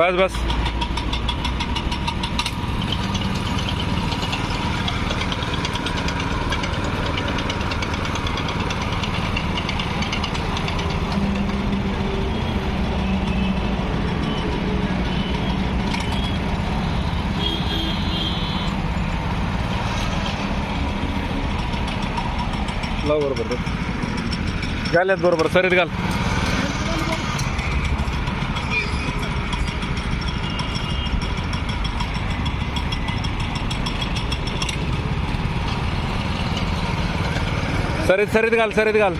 बस बस. लाव बरोबर झाल्यात बरोबर सरीत घाल. सरीत सरीत घाल सरीत घाल.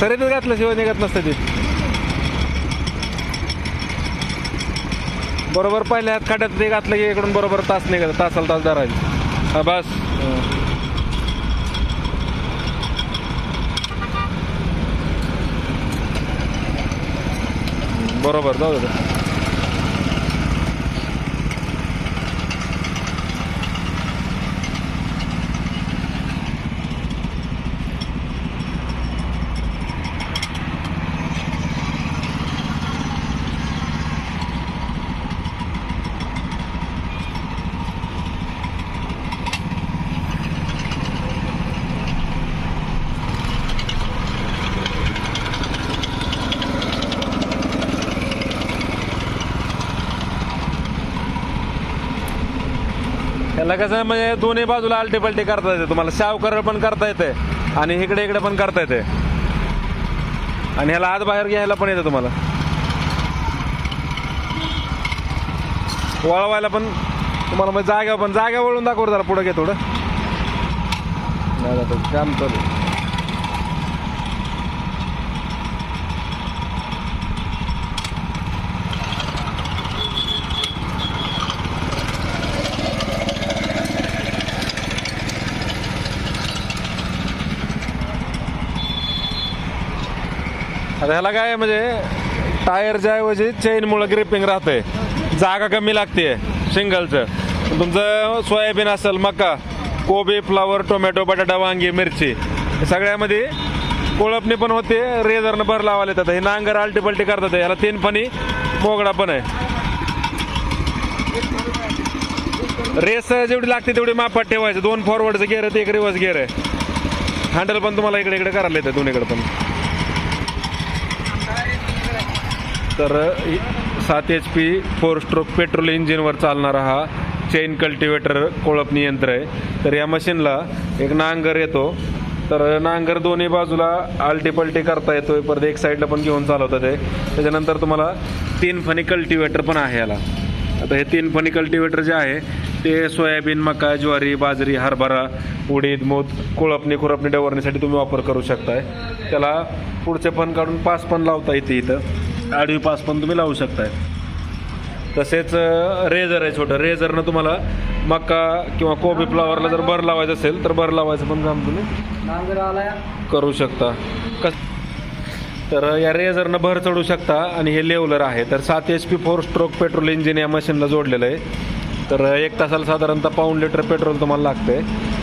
सरीत घातलं शिवाय निघत नसतं ती. बरोबर पहिल्या हात खाट्यात ते घातलं की इकडून बरोबर तास निघत तासाला तास धरायचं. हा बस. बरोबर जाऊ दे. याला कसं आहे म्हणजे दोन्ही बाजूला आलटे पलटे करता येते. तुम्हाला सावकर पण करता येते आणि इकडे इकडे पण करता येते. आणि ह्याला आत बाहेर घ्यायला पण येतं तुम्हाला. वळवायला पण तुम्हाला मग जागा पण जागा वळून दाखवू जरा पुढे घे थोडं. नाही काम चालू आता ह्याला काय आहे म्हणजे टायरच्या ऐवजी चेनमुळं ग्रिपिंग राहते जागा कमी लागते सिंगलचं तुमचं सोयाबीन असेल मका कोबी फ्लावर टोमॅटो बटाटा वांगी मिरची सगळ्यामध्ये कोळपणी पण होते रेझरनं भर लावायला येतात. हे नांगर आलटी पलटी करतात. ह्याला तीन फणी मोगडा पण आहे. रेस जेवढी लागते तेवढी मापात ठेवायचं. दोन फॉरवर्डचं गेअर आहे ते एक रिवर्स गेअर आहे. हँडल पण तुम्हाला इकडे इकडे करायला येतं दोन्हीकडे पण. तर सात H P four stroke petrol इंजिनवर चालणारा हा चेन कल्टिवेटर कोळपणी यंत्र आहे. तर या मशीनला एक नांगर येतो. तर नांगर दोन्ही बाजूला आलटी पलटी करता येतोय. परत एक साईडला पण घेऊन चालवतं ते त्याच्यानंतर तुम्हाला तीन फणी कल्टिवेटर पण आहे याला. आता हे तीन फणी कल्टिवेटर जे आहे ते सोयाबीन मका ज्वारी बाजरी हरभरा उडीद मूत कोळपणी खुरपणी डवरण्यासाठी तुम्ही वापर करू शकताय. त्याला पुढचे पण काढून पाच पण लावता येते इथं. आडवी पास पण तुम्ही लावू शकताय. तसेच रेझर आहे छोटं. रेझरनं तुम्हाला मका किंवा कोबी फ्लावरला जर भर लावायचं असेल तर भर लावायचं पण काम तुम्ही करू शकता. कस तर या रेझरनं भर चढू शकता आणि हे लेवलर आहे. तर सात H P four stroke petrol engine या मशीनला जोडलेलं आहे. तर एक तासाला साधारणतः पाऊण लिटर पेट्रोल तुम्हाला लागतं आहे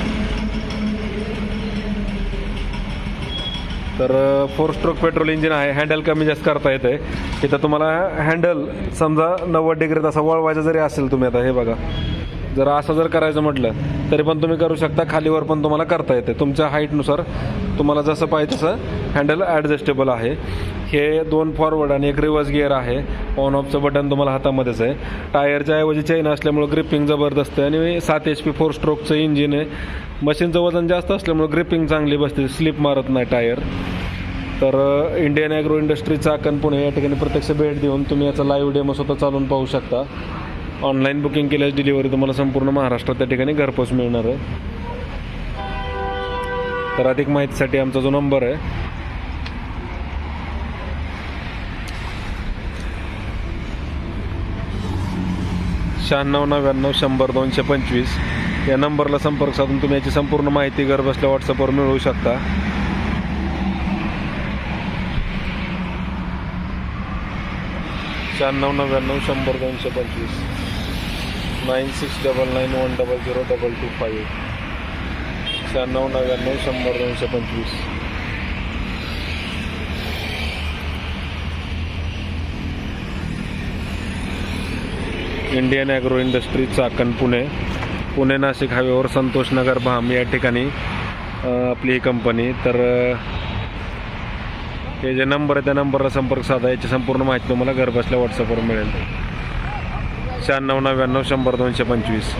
तर फोर स्ट्रोक पेट्रोल इंजिन आहे. हँडल कमी जास्त करता येते. इथं तुम्हाला हँडल समजा नव्वद डिग्रीत असा वळवायचा जरी असेल तुम्ही आता हे बघा. जर असं जर करायचं म्हटलं तरी पण तुम्ही करू शकता. खालीवर पण तुम्हाला करता येते. तुमच्या हाईटनुसार तुम्हाला जसं पाहिजे तसं हँडल ॲडजस्टेबल आहे. हे दोन फॉरवर्ड आणि एक रिव्हर्स गिअर आहे. ऑन ऑफचं बटन तुम्हाला हातामध्येच आहे. टायरच्या ऐवजी चैन असल्यामुळं ग्रिपिंग जबरदस्त आहे. आणि सात एच पी फोर स्ट्रोकचं इंजिन आहे. मशीनचं वजन जास्त असल्यामुळं ग्रिपिंग चांगली बसते. स्लिप मारत नाही टायर तर इंडियन ॲग्रो इंडस्ट्रीचा चाकण पुणे या ठिकाणी प्रत्यक्ष भेट देऊन तुम्ही याचा लाईव्ह डेमो स्वतः चालून पाहू शकता. ऑनलाईन बुकिंग केल्यास डिलिव्हरी तुम्हाला संपूर्ण महाराष्ट्रात त्या ठिकाणी घरपोच मिळणार आहे. तर अधिक माहितीसाठी आमचा जो नंबर आहे. शहाण्णव नव्याण्णव शंभर दोनशे पंचवीस. या नंबरला संपर्क साधून तुम्ही याची संपूर्ण माहिती घर बसल्या व्हॉट्सअपवर मिळवू शकता. शहाण्णव नव्याण्णव शंभर दोनशे पंचवीस. Nine six double nine one double zero double two five शहाण्णव नव्याण्णव शंभर दोनशे पंचवीस. Indian agro industry Chakan Pune. Pune Nashik हायवेवर संतोष नगर भाम या ठिकाणी आपली ही कंपनी. तर हे जे नंबर आहे त्या नंबरला संपर्क साधा. याची संपूर्ण माहिती तुम्हाला घरबसल्या व्हॉट्सअपवर मिळेल. शहाण्णव नव्याण्णव शंभर दोनशे पंचवीस.